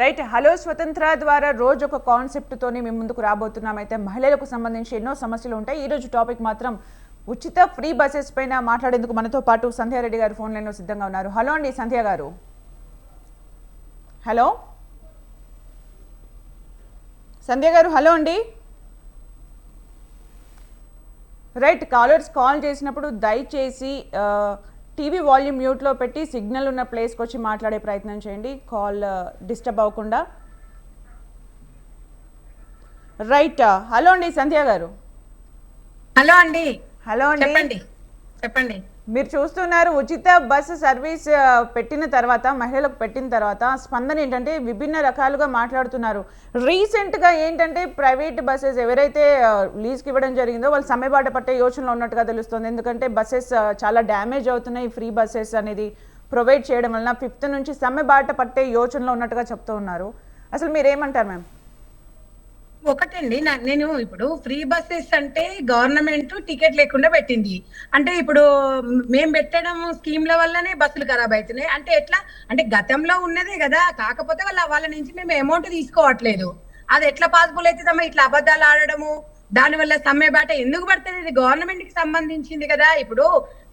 Right hello స్వతంత్ర ద్వారా రోజు ఒక కాన్సెప్ట్తోనే మేము ముందుకు రాబోతున్నాం. అయితే మహిళలకు సంబంధించి ఎన్నో సమస్యలు ఉంటాయి. ఈరోజు టాపిక్ మాత్రం ఉచిత ఫ్రీ బస్సెస్ పైన మాట్లాడేందుకు మనతో పాటు సంధ్యారెడ్డి గారు ఫోన్ లైన్లో సిద్ధంగా ఉన్నారు. హలో అండి సంధ్య గారు. హలో? సంధ్య గారు హలో అండి? రైట్ కాలర్స్ కాల్ చేసినప్పుడు దయచేసి టీవీ వాల్యూమ్ మ్యూట్లో పెట్టి సిగ్నల్ ఉన్న ప్లేస్కి వచ్చి మాట్లాడే ప్రయత్నం చేయండి. కాల్ డిస్టర్బ్ అవ్వకుండా. రైట్ హలో అండి సంధ్య గారు. హలో అండి. హలో అండి. చెప్పండి. చెప్పండి. మీరు చూస్తున్నారు ఉచిత బస్సు సర్వీస్ పెట్టిన తర్వాత మహిళలకు పెట్టిన తర్వాత స్పందన ఏంటంటే విభిన్న రకాలుగా మాట్లాడుతున్నారు. రీసెంట్గా ఏంటంటే ప్రైవేట్ బస్సెస్ ఎవరైతే లీజ్కి ఇవ్వడం జరిగిందో వాళ్ళు సమ్మెబాట పట్టే యోచనలో ఉన్నట్టుగా తెలుస్తుంది. ఎందుకంటే బస్సెస్ చాలా డ్యామేజ్ అవుతున్నాయి ఫ్రీ బస్సెస్ అనేది ప్రొవైడ్ చేయడం వలన ఫిఫ్త్ నుంచి సమ్మెబాట పట్టే యోచనలో ఉన్నట్టుగా చెప్తూ ఉన్నారు. అసలు మీరు ఏమంటారు మ్యామ్? ఒకటండి నేను ఇప్పుడు ఫ్రీ బస్సెస్ అంటే గవర్నమెంట్ టికెట్ లేకుండా పెట్టింది. అంటే ఇప్పుడు మేము పెట్టడం స్కీమ్ల వల్లనే బస్సులు ఖరాబ్ అవుతున్నాయి అంటే ఎట్లా? అంటే గతంలో ఉన్నదే కదా. కాకపోతే వాళ్ళ వాళ్ళ నుంచి మేము అమౌంట్ తీసుకోవట్లేదు. అది ఎట్లా పాసిబుల్ అవుతుందమ్మా ఇట్లా అబద్ధాలు ఆడడము? దానివల్ల సమ్మె బాట ఎందుకు పడుతుంది? ఇది గవర్నమెంట్కి సంబంధించింది కదా. ఇప్పుడు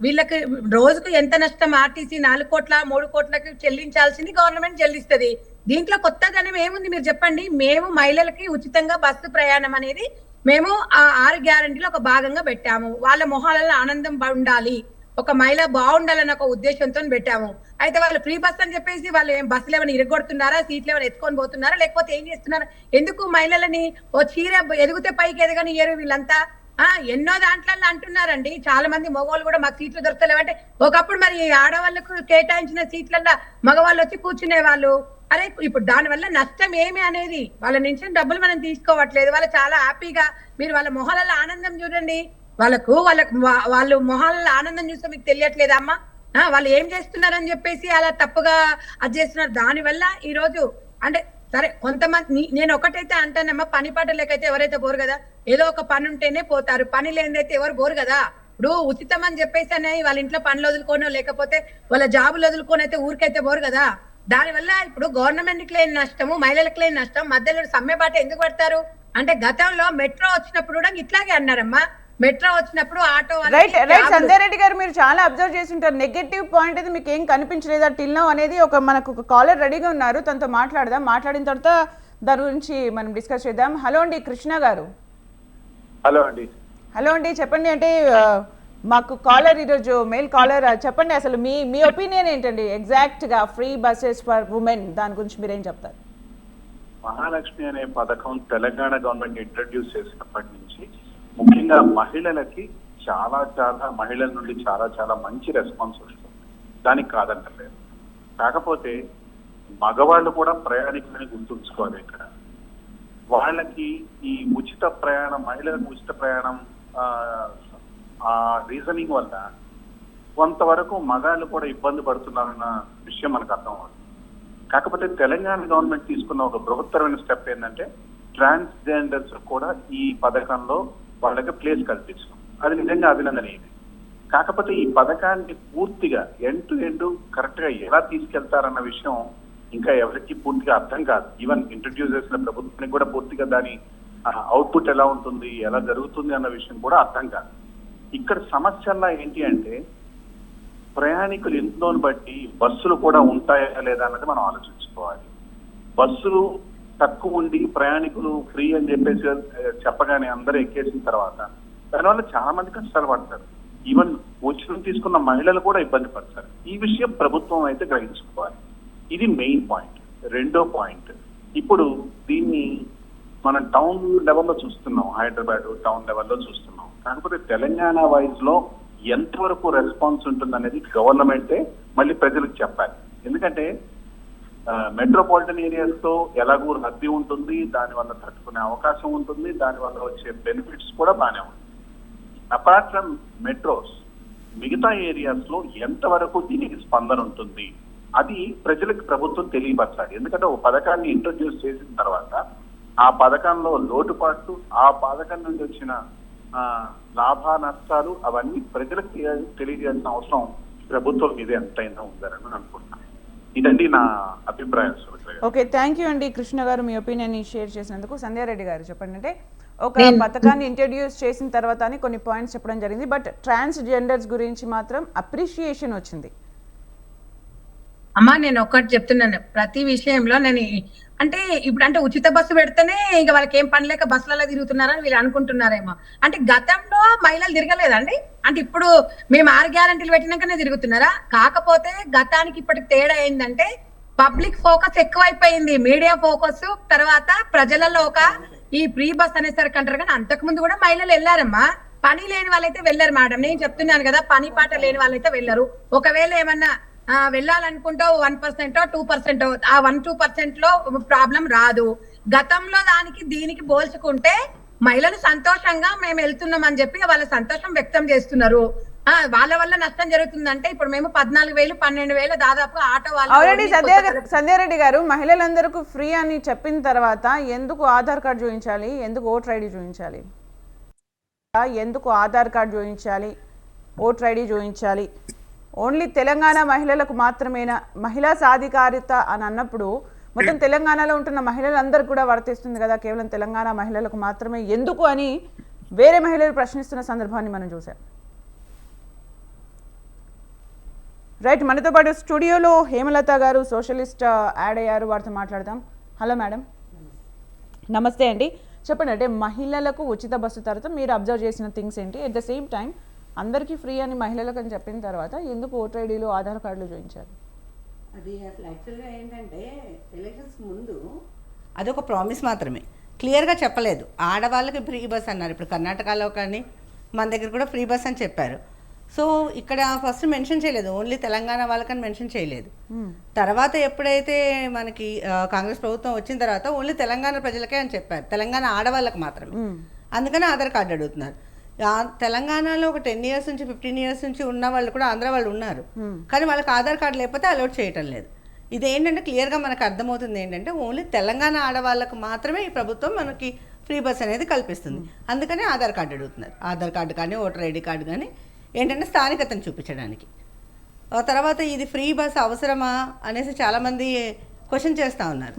వీళ్ళకి రోజుకు ఎంత నష్టం? ఆర్టీసీ నాలుగు కోట్ల మూడు కోట్లకి చెల్లించాల్సింది గవర్నమెంట్ చెల్లిస్తుంది. దీంట్లో కొత్తదనం ఏముంది మీరు చెప్పండి? మేము మహిళలకి ఉచితంగా బస్సు ప్రయాణం అనేది మేము ఆ ఆరు గ్యారంటీలో ఒక భాగంగా పెట్టాము. వాళ్ళ మొహాలలో ఆనందం ఉండాలి. ఒక మహిళ బాగుండాలని ఒక ఉద్దేశంతో పెట్టాము. అయితే వాళ్ళు ఫ్రీ బస్ అని చెప్పేసి వాళ్ళు ఏం బస్సులు ఏమైనా ఇరగొడుతున్నారా? సీట్లు ఏమైనా ఎత్తుకొని పోతున్నారా? లేకపోతే ఏం చేస్తున్నారు? ఎందుకు మహిళలని ఓ చీర ఎదిగితే పైకి ఎదగని ఏరు వీళ్ళంతా? ఆ ఎన్నో దాంట్లో అంటున్నారండి. చాలా మంది మగవాళ్ళు కూడా మాకు సీట్లు దొరకలేవంటే ఒకప్పుడు మరి ఆడవాళ్ళకు కేటాయించిన సీట్లల్లో మగవాళ్ళు వచ్చి కూర్చునే వాళ్ళు అరే ఇప్పుడు దాని వల్ల నష్టం ఏమి అనేది? వాళ్ళ నుంచి డబ్బులు మనం తీసుకోవట్లేదు. వాళ్ళు చాలా హ్యాపీగా మీరు వాళ్ళ మొహాలలో ఆనందం చూడండి. వాళ్ళకు వాళ్ళకు వాళ్ళు మొహాలలో ఆనందం చూస్తే మీకు తెలియట్లేదా అమ్మా? వాళ్ళు ఏం చేస్తున్నారని చెప్పేసి అలా తప్పుగా అది చేస్తున్నారు. దాని వల్ల ఈ రోజు అంటే సరే కొంతమంది నేను ఒకటైతే అంటానమ్మా పని పాట లేకైతే ఎవరైతే పోరు కదా? ఏదో ఒక పని ఉంటేనే పోతారు. పని లేనిదైతే ఎవరు పోరు కదా? ఇప్పుడు ఉచితం అని చెప్పేసి అనే వాళ్ళ ఇంట్లో పనులు వదులుకోనో లేకపోతే వాళ్ళ జాబులు వదులుకొని అయితే ఊరికైతే పోరు కదా? దానివల్ల ఇప్పుడు గవర్నమెంట్కి లేని నష్టము మహిళలకు లేని నష్టం మధ్యలో సమ్మె బాట ఎందుకు పడతారు? అంటే గతంలో మెట్రో వచ్చినప్పుడు కూడా ఇట్లాగే అన్నారమ్మా. మెట్రో వచ్చినప్పుడు ఆటో రైట్ రైట్. క్యాబ్లు- సంధ్యారెడ్డి గారు మీరు చాలా అబ్జర్వ్ చేసి ఉంటారు. నెగటివ్ పాయింట్ అయితే మీకు ఏం కనిపించలేదా? టిల్ నౌ అనేది ఒక మనకు ఒక కాలర్ రెడీగా ఉన్నారు. తనతో మాట్లాడదాం. మాట్లాడిన తర్వాత దాని గురించి మనం డిస్కస్ చేద్దాం. హలో అండి కృష్ణ గారు. హలో అండి. హలో అండి చెప్పండి. అంటే మాకు కాలర్ ఈరోజు మెయిల్ కాలర్ చెప్పండి అసలు మీ మీ ఒపీనియన్ ఏంటండి? ఎగ్జాక్ట్గా ఫ్రీ బస్సెస్ ఫర్ ఉమెన్ దాని గురించి మీరేం చెప్తారు? మహాలక్ష్మి అనే పథకం తెలంగాణ గవర్నమెంట్ ఇంట్రడ్యూస్ చేసినప్పటి ముఖ్యంగా మహిళలకి చాలా చాలా మహిళల నుండి చాలా చాలా మంచి రెస్పాన్స్ వస్తుంది. దానికి కాదంటలేదు. కాకపోతే మగవాళ్ళు కూడా ప్రయాణికులని గుర్తుంచుకోవాలి ఇక్కడ. వాళ్ళకి ఈ ఉచిత ప్రయాణం మహిళలకు ఉచిత ప్రయాణం ఆ, రీజనింగ్ వల్ల కొంతవరకు మగాళ్ళు కూడా ఇబ్బంది పడుతున్నారన్న విషయం మనకు అర్థం అవుతుంది కాకపోతే తెలంగాణ గవర్నమెంట్ తీసుకున్న ఒక బృహత్తరమైన స్టెప్ ఏంటంటే ట్రాన్స్జెండర్స్ కూడా ఈ పథకంలో వాళ్ళకి ప్లేస్ కల్పించడం. అది నిజంగా అభినందనీయమే. కాకపోతే ఈ పథకాన్ని పూర్తిగా ఎండ్ టు ఎండ్ కరెక్ట్గా ఎలా తీసుకెళ్తారన్న విషయం ఇంకా ఎవరికి పూర్తిగా అర్థం కాదు. ఈవెన్ ఇంట్రడ్యూస్ చేసిన ప్రభుత్వానికి కూడా పూర్తిగా దాని అవుట్పుట్ ఎలా ఉంటుంది ఎలా జరుగుతుంది అన్న విషయం కూడా అర్థం కాదు. ఇక్కడ సమస్యల్లా ఏంటి అంటే ప్రయాణికులు ఎంతోని బట్టి బస్సులు కూడా ఉంటాయా లేదా అన్నది మనం ఆలోచించుకోవాలి. బస్సులు తక్కువ ఉండి ప్రయాణికులు ఫ్రీ అని చెప్పేసి చెప్పగానే అందరూ ఎక్కేసిన తర్వాత దానివల్ల చాలా మంది కష్టాలు పడతారు. ఈవెన్ ఉచితం తీసుకున్న మహిళలు కూడా ఇబ్బంది పడతారు. ఈ విషయం ప్రభుత్వం అయితే గ్రహించుకోవాలి. ఇది మెయిన్ పాయింట్ రెండో పాయింట్ ఇప్పుడు దీన్ని మనం టౌన్ లెవెల్లో చూస్తున్నాం. హైదరాబాద్ టౌన్ లెవెల్లో చూస్తున్నాం. కాకపోతే తెలంగాణ వైజ్లో ఎంతవరకు రెస్పాన్స్ ఉంటుంది అనేది గవర్నమెంటే మళ్ళీ ప్రజలకు చెప్పాలి. ఎందుకంటే మెట్రోపాలిటన్ ఏరియాస్తో ఎలాగూ రద్దీ ఉంటుంది దాని వల్ల తట్టుకునే అవకాశం ఉంటుంది దాని వల్ల వచ్చే బెనిఫిట్స్ కూడా బాగానే ఉంటుంది అపార్ట్ ఫ్రమ్ మెట్రోస్ మిగతా ఏరియాస్లో ఎంతవరకు దీనికి స్పందన ఉంటుంది అది ప్రజలకు ప్రభుత్వం తెలియపరచాలి. ఎందుకంటే ఒక పథకాన్ని ఇంట్రొడ్యూస్ చేసిన తర్వాత ఆ పథకంలో లోటుపాట్లు ఆ పథకం నుండి వచ్చిన లాభ నష్టాలు అవన్నీ ప్రజలకు తెలియజేయాల్సిన అవసరం ప్రభుత్వం మీద ఎంతైనా ఉందని అనుకుంటున్నాను. ఇదండి నా అభిప్రాయం ఓకే థ్యాంక్ యూ అండి కృష్ణ గారు మీ ఒపీనియన్ షేర్ చేసినందుకు. సంధ్యారెడ్డి గారు చెప్పండి అంటే ఒక నేను- పథకాన్ని ఇంట్రడ్యూస్ చేసిన తర్వాత కొన్ని పాయింట్స్ చెప్పడం జరిగింది. బట్ ట్రాన్స్ జెండర్స్ గురించి మాత్రం అప్రిషియేషన్ వచ్చింది. అమ్మా నేను ఒక్కటి చెప్తున్నాను. ప్రతి విషయంలో నేను అంటే ఇప్పుడు అంటే ఉచిత బస్సు పెడితేనే ఇంకా వాళ్ళకి ఏం పని లేక బస్సులలో తిరుగుతున్నారని వీళ్ళు అనుకుంటున్నారేమో. అంటే గతంలో మహిళలు తిరగలేదండి? అంటే ఇప్పుడు మేము ఆరు గ్యారంటీలు పెట్టినాకనే తిరుగుతున్నారా? కాకపోతే గతానికి ఇప్పటికి తేడా ఏంటంటే పబ్లిక్ ఫోకస్ ఎక్కువైపోయింది. మీడియా ఫోకస్ తర్వాత ప్రజలలో ఒక ఈ ప్రీ బస్ అనేసరికి అంటారు కానీ అంతకు ముందు కూడా మహిళలు వెళ్ళారమ్మా. పని లేని వాళ్ళైతే వెళ్ళారు మేడం. నేను చెప్తున్నాను కదా పని పాట లేని వాళ్ళైతే వెళ్ళరు. ఒకవేళ ఏమన్నా వెళ్ళాలనుకుంటే వన్ పర్సెంట్ టూ పర్సెంట్ ఆ వన్ టూ పర్సెంట్లో ప్రాబ్లం రాదు. గతంలో దానికి దీనికి పోల్చుకుంటే మహిళలు సంతోషంగా మేము వెళ్తున్నాం అని చెప్పి వాళ్ళ సంతోషం వ్యక్తం చేస్తున్నారు. వాళ్ళ వల్ల నష్టం జరుగుతుందంటే ఇప్పుడు మేము పద్నాలుగు వేలు పన్నెండు వేలు దాదాపు ఆటో వాళ్ళు సంధ్య సంధ్యారెడ్డి గారు మహిళలందరికీ ఫ్రీ అని చెప్పిన తర్వాత ఎందుకు ఆధార్ కార్డు చూపించాలి? ఎందుకు ఓటర్ ఐడి చూపించాలి? ఎందుకు ఆధార్ కార్డు చూపించాలి? ఓటర్ ఐడి చూపించాలి? ఓన్లీ తెలంగాణ మహిళలకు మాత్రమేనా? మహిళా సాధికారిత అని అన్నప్పుడు మొత్తం తెలంగాణలో ఉంటున్న మహిళలందరూ కూడా వర్తిస్తుంది కదా కేవలం తెలంగాణ మహిళలకు మాత్రమే. ఎందుకు అని వేరే మహిళలు ప్రశ్నిస్తున్న సందర్భాన్ని మనం చూసాం రైట్ మనతో పాటు స్టూడియోలో హేమలత గారు సోషలిస్ట్ uh, యాడ్ అయ్యారు. వారితో మాట్లాడదాం. Hello madam. నమస్తే అండి. చెప్పండి అంటే మహిళలకు ఉచిత బస్సు తర్వాత మీరు అబ్జర్వ్ చేసిన థింగ్స్ ఏంటి? అట్ ద సేమ్ టైం అందరికీ ఫ్రీ అని మహిళలకు అని చెప్పిన తర్వాత ఎందుకు ఓటర్ ఐడీలు ఆధార్ కార్డులు చూపించారు? అది అసలు యాక్చువల్గా ఏంటంటే ఎలక్షన్స్ ముందు అదొక ప్రామిస్ మాత్రమే. క్లియర్గా చెప్పలేదు. ఆడవాళ్ళకి ఫ్రీ బస్ అన్నారు. ఇప్పుడు కర్ణాటకలో కానీ మన దగ్గర కూడా ఫ్రీ బస్ అని చెప్పారు. సో ఇక్కడ ఫస్ట్ మెన్షన్ చేయలేదు. ఓన్లీ తెలంగాణ వాళ్ళకని మెన్షన్ చేయలేదు. తర్వాత ఎప్పుడైతే మనకి కాంగ్రెస్ ప్రభుత్వం వచ్చిన తర్వాత ఓన్లీ తెలంగాణ ప్రజలకే అని చెప్పారు. తెలంగాణ ఆడవాళ్ళకి మాత్రమే. అందుకని ఆధార్ కార్డు అడుగుతున్నారు. తెలంగాణలో ఒక టెన్ ఇయర్స్ నుంచి ఫిఫ్టీన్ ఇయర్స్ నుంచి ఉన్న వాళ్ళు కూడా ఆంధ్ర వాళ్ళు ఉన్నారు. కానీ వాళ్ళకి ఆధార్ కార్డు లేకపోతే అలౌట్ చేయటం లేదు. ఇది ఏంటంటే క్లియర్గా మనకు అర్థమవుతుంది ఏంటంటే ఓన్లీ తెలంగాణ ఆడవాళ్ళకు మాత్రమే ఈ ప్రభుత్వం మనకి ఫ్రీ బస్ అనేది కల్పిస్తుంది. అందుకని ఆధార్ కార్డు అడుగుతున్నారు. ఆధార్ కార్డు కానీ ఓటర్ ఐడి కార్డు కానీ ఏంటంటే స్థానికతను చూపించడానికి. ఆ తర్వాత ఇది ఫ్రీ బస్ అవసరమా అనేసి చాలామంది క్వశ్చన్ చేస్తూ ఉన్నారు.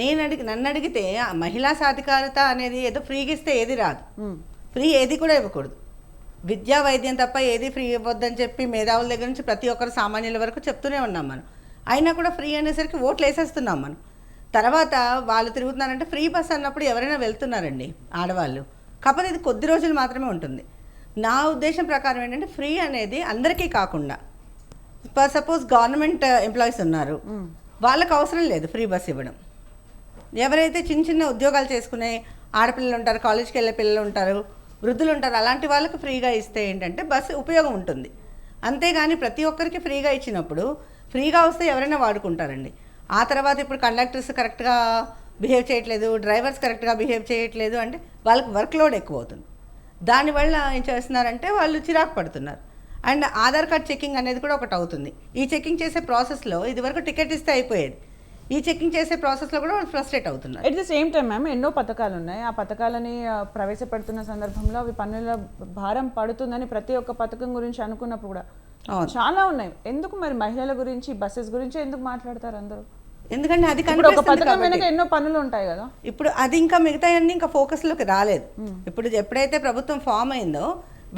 నేను అడిగి నన్ను అడిగితే మహిళా సాధికారత అనేది ఏదో ఫ్రీగా ఇస్తే ఏది రాదు. ఫ్రీ ఏది కూడా ఇవ్వకూడదు. విద్యా వైద్యం తప్ప ఏది ఫ్రీ ఇవ్వద్దని చెప్పి మేధావుల దగ్గర నుంచి ప్రతి ఒక్కరు సామాన్యుల వరకు చెప్తూనే ఉన్నాం మనం. అయినా కూడా ఫ్రీ అనేసరికి ఓట్లు వేసేస్తున్నాం మనం. తర్వాత వాళ్ళు తిరుగుతున్నారంటే ఫ్రీ బస్ అన్నప్పుడు ఎవరైనా వెళ్తున్నారండి ఆడవాళ్ళు. కాకపోతే ఇది కొద్ది రోజులు మాత్రమే ఉంటుంది. నా ఉద్దేశం ప్రకారం ఏంటంటే ఫ్రీ అనేది అందరికీ కాకుండా సపోజ్ గవర్నమెంట్ ఎంప్లాయీస్ ఉన్నారు. వాళ్ళకి అవసరం లేదు ఫ్రీ బస్ ఇవ్వడం. ఎవరైతే చిన్న చిన్న ఉద్యోగాలు చేసుకునే ఆడపిల్లలు ఉంటారు కాలేజ్కి వెళ్ళే పిల్లలు ఉంటారు వృద్ధులు ఉంటారు అలాంటి వాళ్ళకి ఫ్రీగా ఇస్తే ఏంటంటే బస్సు ఉపయోగం ఉంటుంది. అంతేగాని ప్రతి ఒక్కరికి ఫ్రీగా ఇచ్చినప్పుడు ఫ్రీగా వస్తే ఎవరైనా వాడుకుంటారండి. ఆ తర్వాత ఇప్పుడు కండక్టర్స్ కరెక్ట్గా బిహేవ్ చేయట్లేదు డ్రైవర్స్ కరెక్ట్గా బిహేవ్ చేయట్లేదు అంటే వాళ్ళకి వర్క్ లోడ్ ఎక్కువ అవుతుంది దానివల్ల ఏం చేస్తున్నారంటే వాళ్ళు చిరాకు పడుతున్నారు. అండ్ ఆధార్ కార్డ్ చెకింగ్ అనేది కూడా ఒకటి అవుతుంది. ఈ చెకింగ్ చేసే ప్రాసెస్లో ఇదివరకు టికెట్ ఇస్తే అయిపోయేది. ఈ చెకింగ్ చేసే ప్రాసెస్లో కూడా వాళ్ళు ఫ్రస్ట్రేట్ అవుతున్నారు. At the same time ma'am ఎన్నో పథకాలు ఉన్నాయి. ఆ పథకాలని ప్రవేశపెడుతున్న సందర్భంలో అవి పన్నుల భారం పడుతుందని ప్రతి ఒక్క పథకం గురించి అనుకున్నప్పుడు కూడా. చాలా ఉన్నాయి. ఎందుకు మరి మహిళల గురించి బస్సెస్ గురించి ఎందుకు మాట్లాడతారు అందరూ? ఎందుకంటే అది కనిపిస్తుంది ఎన్నో పనులు ఉంటాయి కదా. ఇప్పుడు అది ఇంకా మిగతా అన్ని ఇంకా ఫోకస్లోకి రాలేదు. ఇప్పుడు ఎప్పుడైతే ప్రభుత్వం ఫామ్ అయిందో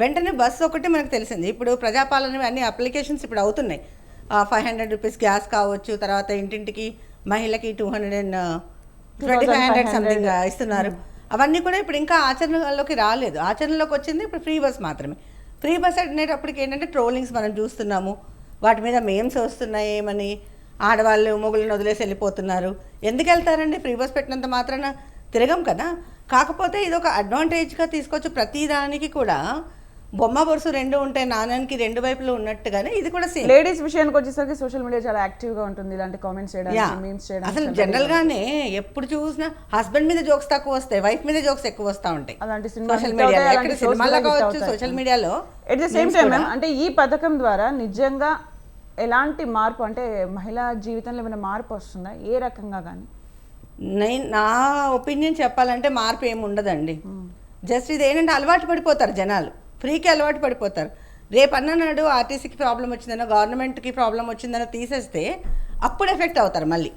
వెంటనే బస్సు ఒకటి మనకు తెలిసింది. ఇప్పుడు ప్రజాపాలన అన్ని అప్లికేషన్స్ ఇప్పుడు అవుతున్నాయి. ఫైవ్ హండ్రెడ్ రూపీస్ గ్యాస్ కావచ్చు తర్వాత ఇంటింటికి మహిళకి two hundred and twenty five hundred something ఇస్తున్నారు. అవన్నీ కూడా ఇప్పుడు ఇంకా ఆచరణలోకి రాలేదు. ఆచరణలోకి వచ్చింది ఇప్పుడు ఫ్రీ బస్ మాత్రమే. ఫ్రీ బస్ అనేటప్పటికి ఏంటంటే ట్రోలింగ్స్ మనం చూస్తున్నాము. వాటి మీద మేమ్స్ వస్తున్నాయి ఏమని ఆడవాళ్ళు మొగుళ్ళని వదిలేసి వెళ్ళిపోతున్నారు. ఎందుకు వెళ్తారండి? ఫ్రీ బస్ పెట్టినంత మాత్రాన తిరగం కదా. కాకపోతే ఇది ఒక అడ్వాంటేజ్గా తీసుకోవచ్చు ప్రతి దానికి కూడా. బొమ్మ బొరుసు రెండు ఉంటే నాణ్యానికి రెండు వైపులు ఉన్నట్టుగానే ఇది కూడా సేమ్ లేడీస్ విషయానికి వచ్చేసరికి సోషల్ మీడియా చాలా యాక్టివ్గా ఉంటుంది. ఇలాంటి కామెంట్స్ మీమ్స్ చేయడానికి అసలు జనరల్ గానే ఎప్పుడు చూసినా హస్బెండ్ మీద జోక్స్ తక్కువ వస్తాయి వైఫ్ మీద జోక్స్ ఎక్కువ వస్తూ ఉంటాయి. అలాంటి సోషల్ hit కావచ్చు. సోషల్ మీడియాలో ఎట్ ద సేమ్ టైం అంటే ఈ పథకం ద్వారా నిజంగా ఎలాంటి మార్పు అంటే మహిళా జీవితంలో ఏమైనా మార్పు వస్తుందా? ఏ రకంగా కానీ నేను నా ఒపీనియన్ చెప్పాలంటే మార్పు ఏమి ఉండదండి. జస్ట్ ఇది ఏంటంటే అలవాటు పడిపోతారు జనాలు. ఫ్రీకి అలవాటు పడిపోతారు. రేపు అన్ననాడు ఆర్టీసీకి ప్రాబ్లం వచ్చిందనో గవర్నమెంట్కి ప్రాబ్లం వచ్చిందనో తీసేస్తే అప్పుడు ఎఫెక్ట్ అవుతారు మళ్ళీ.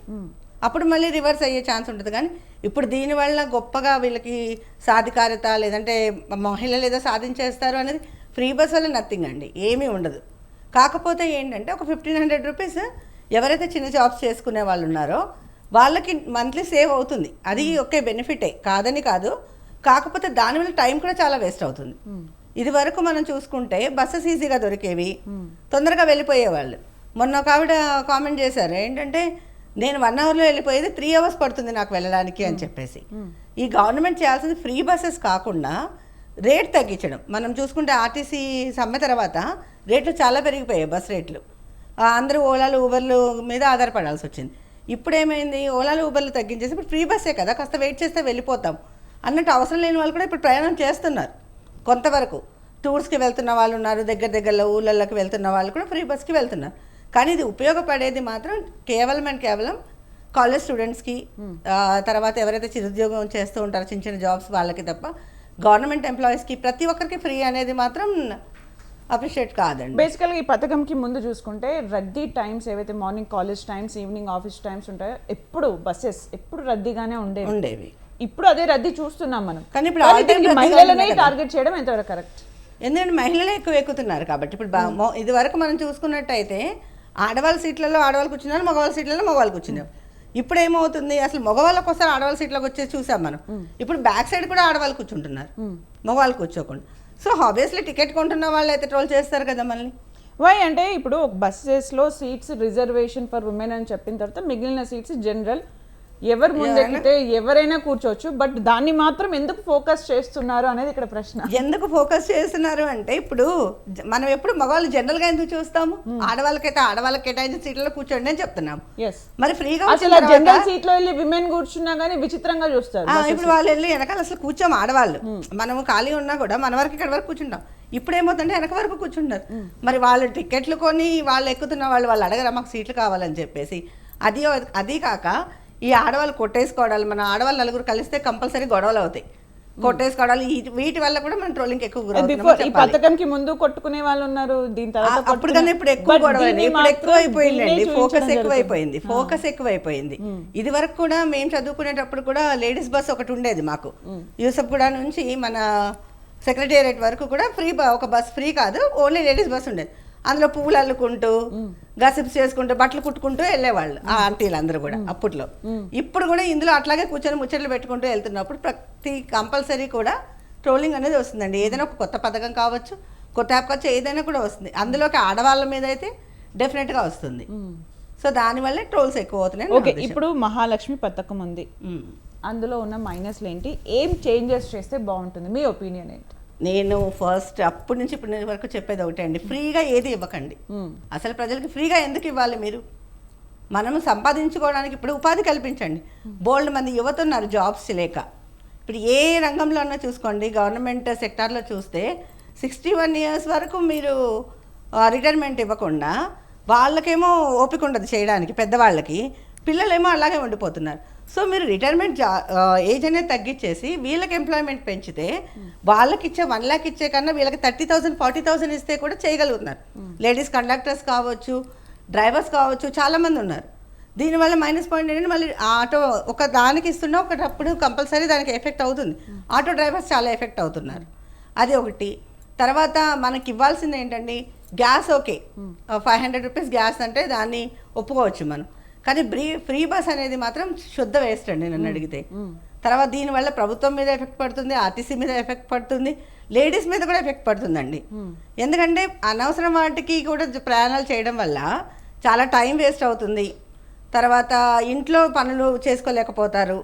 అప్పుడు మళ్ళీ రివర్స్ అయ్యే ఛాన్స్ ఉంటుంది. కానీ ఇప్పుడు దీనివల్ల గొప్పగా వీళ్ళకి సాధికారత లేదంటే మహిళలు ఏదో సాధించేస్తారు అనేది ఫ్రీ బస్ వల్ల నథింగ్ అండి. ఏమీ ఉండదు. కాకపోతే ఏంటంటే ఒక ఫిఫ్టీన్ హండ్రెడ్ రూపీస్ ఎవరైతే చిన్న జాబ్స్ చేసుకునే వాళ్ళు ఉన్నారో వాళ్ళకి మంత్లీ సేవ్ అవుతుంది. అది ఒకే బెనిఫిటే. కాదని కాదు. కాకపోతే దానివల్ల టైం కూడా చాలా వేస్ట్ అవుతుంది. ఇది వరకు మనం చూసుకుంటే బస్సెస్ ఈజీగా దొరికేవి. తొందరగా వెళ్ళిపోయేవాళ్ళు. మొన్న ఒక ఆవిడ కామెంట్ చేశారు ఏంటంటే నేను వన్ అవర్లో వెళ్ళిపోయేది త్రీ అవర్స్ పడుతుంది నాకు వెళ్ళడానికి అని చెప్పేసి. ఈ గవర్నమెంట్ చేయాల్సింది ఫ్రీ బస్సెస్ కాకుండా రేట్ తగ్గించడం. మనం చూసుకుంటే ఆర్టీసీ సమ్మె తర్వాత రేట్లు చాలా పెరిగిపోయాయి బస్ రేట్లు. అందరూ ఓలాలు ఊబర్లు మీద ఆధారపడాల్సి వచ్చింది. ఇప్పుడు ఏమైంది ఓలాలు ఊబర్లు తగ్గించేసి ఇప్పుడు ఫ్రీ బస్సే కదా కాస్త వెయిట్ చేస్తే వెళ్ళిపోతాం అన్నట్టు అవసరం లేని వాళ్ళు కూడా ఇప్పుడు ప్రయాణం చేస్తున్నారు. కొంతవరకు టూర్స్కి వెళ్తున్న వాళ్ళు ఉన్నారు దగ్గర దగ్గరలో ఊళ్ళలోకి వెళ్తున్న వాళ్ళు కూడా ఫ్రీ బస్కి వెళ్తున్నారు. కానీ ఇది ఉపయోగపడేది మాత్రం కేవలం అండ్ కేవలం కాలేజ్ స్టూడెంట్స్కి తర్వాత ఎవరైతే చిరుద్యోగం చేస్తూ ఉంటారో చిన్న చిన్న జాబ్స్ వాళ్ళకి తప్ప గవర్నమెంట్ ఎంప్లాయీస్కి ప్రతి ఒక్కరికి ఫ్రీ అనేది మాత్రం అప్రిషియేట్ కాదండి. బేసికల్గా ఈ పథకంకి ముందు చూసుకుంటే రద్దీ టైమ్స్ ఏవైతే morning college times evening office times ఉంటాయో ఎప్పుడు బస్సెస్ ఎప్పుడు రద్దీగానే ఉండేవి. ఉండేవి. ఇప్పుడు అదే రద్దీ చూస్తున్నాం మనం. కానీ ఇప్పుడు మహిళలనే. టార్గెట్ చేయడం ఎంతవరకు కరెక్ట్ ఎందుకంటే మహిళలే ఎక్కువ ఎక్కుతున్నారు కాబట్టి ఇప్పుడు మొ- ఇది వరకు మనం చూసుకున్నట్టయితే ఆడవాళ్ళ సీట్లలో ఆడవాళ్ళు కూర్చున్నారు మగవాళ్ళ సీట్లలో మగవాళ్ళు కూర్చున్నారు. ఇప్పుడు ఏమవుతుంది? అసలు మగవాళ్ళకి ఒకసారి ఆడవాళ్ళ సీట్లోకి వచ్చేసి చూసాం మనం. ఇప్పుడు బ్యాక్ సైడ్ కూడా ఆడవాళ్ళు కూర్చుంటున్నారు. మగవాళ్ళు కూర్చోకుండా. సో ఆబ్వియస్లీ టికెట్ కొంటున్న వాళ్ళు అయితే ట్రోల్ చేస్తారు కదా మళ్ళీ. వై అంటే ఇప్పుడు బస్సెస్లో సీట్స్ రిజర్వేషన్ ఫర్ ఉమెన్ అని చెప్పిన తర్వాత మిగిలిన సీట్స్ జనరల్ ఎవరు ముందెక్కితే ఎవరైనా కూర్చోవచ్చు బట్ దాన్ని మాత్రం ఎందుకు ఫోకస్ చేస్తున్నారు అనేది ఇక్కడ ప్రశ్న. ఎందుకు ఫోకస్ చేస్తున్నారు అంటే ఇప్పుడు మనం ఎప్పుడు మగవాళ్ళు జనరల్గా ఎందుకు చూస్తాము? ఆడవాళ్ళకైతే ఆడవాళ్ళకి కేటాయించిన సీట్లలో కూర్చోండి అని చెప్తున్నాం. మరి ఫ్రీగా అసలు జనరల్ సీట్లో వెళ్ళి విమెన్ కూర్చున్నా గానీ విచిత్రంగా చూస్తారు ఇప్పుడు వాళ్ళు వెళ్ళి వెనకాల అసలు కూర్చోము ఆడవాళ్ళు. మనము ఖాళీ ఉన్నా కూడా మన వరకు ఇక్కడ వరకు కూర్చుంటాం. ఇప్పుడు ఏమవుతుందంటే వెనక వరకు కూర్చుంటారు. మరి వాళ్ళు టికెట్లు కొని వాళ్ళు ఎక్కుతున్న వాళ్ళు వాళ్ళు అడగరా మాకు సీట్లు కావాలని చెప్పేసి. అది అది కాక ఈ ఆడవాళ్ళు కొట్టేసుకోవడాలు మన ఆడవాళ్ళు నలుగురు కలిస్తే కంపల్సరీ గొడవలు అవుతాయి. కొట్టేసుకోవడాలు వీటి వల్ల కూడా మనం ట్రోలింగ్ ఎక్కువ ఈ. పథకంకి ముందు కొట్టుకునే వాళ్ళు ఉన్నారు దీని తర్వాత అప్పుడు కన్నా ఇప్పుడు ఎక్కువ దీన్ని ఇప్పుడు ఎక్కువ అయిపోయిందండి. ఫోకస్ ఎక్కువ. అయిపోయింది. ఫోకస్ ఎక్కువ అయిపోయింది. ఇది వరకు కూడా మేము చదువుకునేటప్పుడు కూడా లేడీస్ బస్ ఒకటి ఉండేది మాకు. యూసఫ్ కూడా నుంచి మన సెక్రటేరియట్ వరకు కూడా ఫ్రీ ఒక బస్ ఫ్రీ కాదు ఓన్లీ లేడీస్ బస్ ఉండేది. అందులో పువ్వులు అల్లుకుంటూ గసిప్స్ చేసుకుంటూ బట్టలు కుట్టుకుంటూ వెళ్ళేవాళ్ళు ఆ ఆంటీలు అందరూ కూడా అప్పట్లో. ఇప్పుడు కూడా ఇందులో అట్లాగే కూర్చొని ముచ్చట్లు పెట్టుకుంటూ వెళ్తున్నప్పుడు ప్రతి కంపల్సరీ కూడా ట్రోలింగ్ అనేది వస్తుందండి. ఏదైనా ఒక కొత్త పథకం కావచ్చు కొత్త యాప్ కావచ్చు ఏదైనా కూడా వస్తుంది. అందులోకి ఆడవాళ్ళ మీద అయితే డెఫినెట్గా వస్తుంది. సో దానివల్లే ట్రోల్స్ ఎక్కువ అవుతున్నాయి ఓకే ఇప్పుడు మహాలక్ష్మి పథకం ఉంది. అందులో ఉన్న మైనస్లు ఏంటి? ఏం చేంజెస్ చేస్తే బాగుంటుంది? మీ ఒపీనియన్ ఏంటి? నేను ఫస్ట్ అప్పటి నుంచి ఇప్పుడు వరకు చెప్పేది ఒకటే అండి. ఫ్రీగా ఏది ఇవ్వకండి. అసలు ప్రజలకి ఫ్రీగా ఎందుకు ఇవ్వాలి మీరు? మనము సంపాదించుకోవడానికి ఇప్పుడు ఉపాధి కల్పించండి. బోల్డ్ మంది యువత ఉన్నారు జాబ్స్ లేక. ఇప్పుడు ఏ రంగంలో అన్నా చూసుకోండి. గవర్నమెంట్ సెక్టార్లో చూస్తే సిక్స్టీ వన్ ఇయర్స్ వరకు మీరు రిటైర్మెంట్ ఇవ్వకుండా వాళ్ళకేమో ఓపిక ఉండదు చేయడానికి పెద్దవాళ్ళకి. పిల్లలేమో అలాగే ఉండిపోతున్నారు. సో మీరు రిటైర్మెంట్ జా ఏజ్ అనేది తగ్గించేసి వీళ్ళకి ఎంప్లాయ్మెంట్ పెంచితే వాళ్ళకి ఇచ్చే వన్ ల్యాక్ ఇచ్చే కన్నా వీళ్ళకి థర్టీ థౌసండ్ ఫార్టీ థౌసండ్ ఇస్తే కూడా చేయగలుగుతున్నారు. లేడీస్ కండక్టర్స్ కావచ్చు డ్రైవర్స్ కావచ్చు చాలామంది ఉన్నారు. దీనివల్ల మైనస్ పాయింట్ ఏంటంటే మళ్ళీ ఆటో ఒక దానికి ఇస్తున్నా ఒకటప్పుడు కంపల్సరీ దానికి ఎఫెక్ట్ అవుతుంది. ఆటో డ్రైవర్స్ చాలా ఎఫెక్ట్ అవుతున్నారు. అది ఒకటి. తర్వాత మనకి ఇవ్వాల్సింది ఏంటండి gas okay. Five hundred rupees gas అంటే దాన్ని ఒప్పుకోవచ్చు మనం. కానీ ఫ్రీ ఫ్రీ బస్ అనేది మాత్రం శుద్ధ వేస్ట్ అండి నన్ను అడిగితే. తర్వాత దీనివల్ల ప్రభుత్వం మీద ఎఫెక్ట్ పడుతుంది ఆర్టీసీ మీద ఎఫెక్ట్ పడుతుంది లేడీస్ మీద కూడా ఎఫెక్ట్ పడుతుందండి. ఎందుకంటే అనవసరం వాటికి కూడా ప్రయాణాలు చేయడం వల్ల చాలా టైం వేస్ట్ అవుతుంది. తర్వాత ఇంట్లో పనులు చేసుకోలేకపోతారు.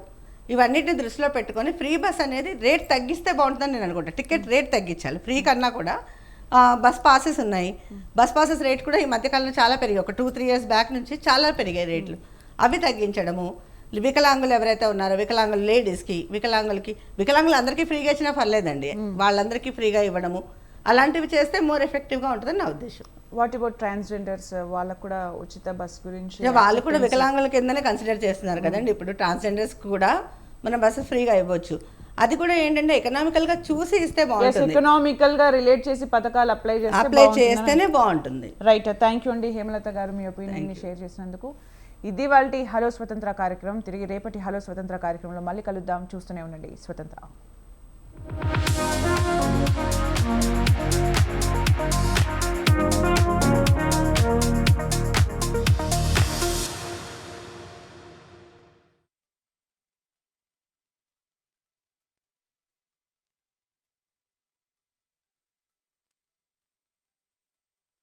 ఇవన్నిటిని దృష్టిలో పెట్టుకొని ఫ్రీ బస్ అనేది రేట్ తగ్గిస్తే బాగుంటుందని నేను అనుకుంటా. టికెట్ రేట్ తగ్గించాలి ఫ్రీ కన్నా కూడా. బస్ పాసెస్ ఉన్నాయి. బస్ పాసెస్ రేట్ కూడా ఈ మధ్యకాలంలో చాలా పెరిగాయి. ఒక టూ త్రీ ఇయర్స్ బ్యాక్ నుంచి చాలా పెరిగాయి రేట్లు అవి తగ్గించడము. వికలాంగులు ఎవరైతే ఉన్నారో వికలాంగులు లేడీస్కి వికలాంగులకి వికలాంగులు అందరికీ ఫ్రీగా ఇచ్చినా పర్లేదండి. వాళ్ళందరికీ ఫ్రీగా ఇవ్వడము. అలాంటివి చేస్తే మోర్ ఎఫెక్టివ్గా ఉంటుందని నా ఉద్దేశం. వాట్ అబౌట్ ట్రాన్స్జెండర్స్ వాళ్ళకు కూడా ఉచిత బస్ గురించి వాళ్ళు కూడా వికలాంగుల కిందనే కన్సిడర్ చేస్తున్నారు కదండి. ఇప్పుడు ట్రాన్స్జెండర్స్ కూడా మనం బస్సు ఫ్రీగా ఇవ్వచ్చు. అది కూడా ఏంటంటే ఎకనామికల్గా చూసి ఇస్తే బాగుంటుంది. ఎకనామికల్గా రిలేట్ చేసి పథకాలు అప్లై చేస్తే అప్లై చేస్తేనే బాగుంటుంది. రైట్ థ్యాంక్ యూ అండి హేమలత గారు మీ ఒపీనియన్ని షేర్ చేసినందుకు. ఇది వాళ్ళ హలో స్వతంత్ర కార్యక్రమం తిరిగి రేపటి హలో స్వతంత్ర కార్యక్రమంలో మళ్ళీ కలుద్దాం. చూస్తూనే ఉండండి స్వతంత్ర.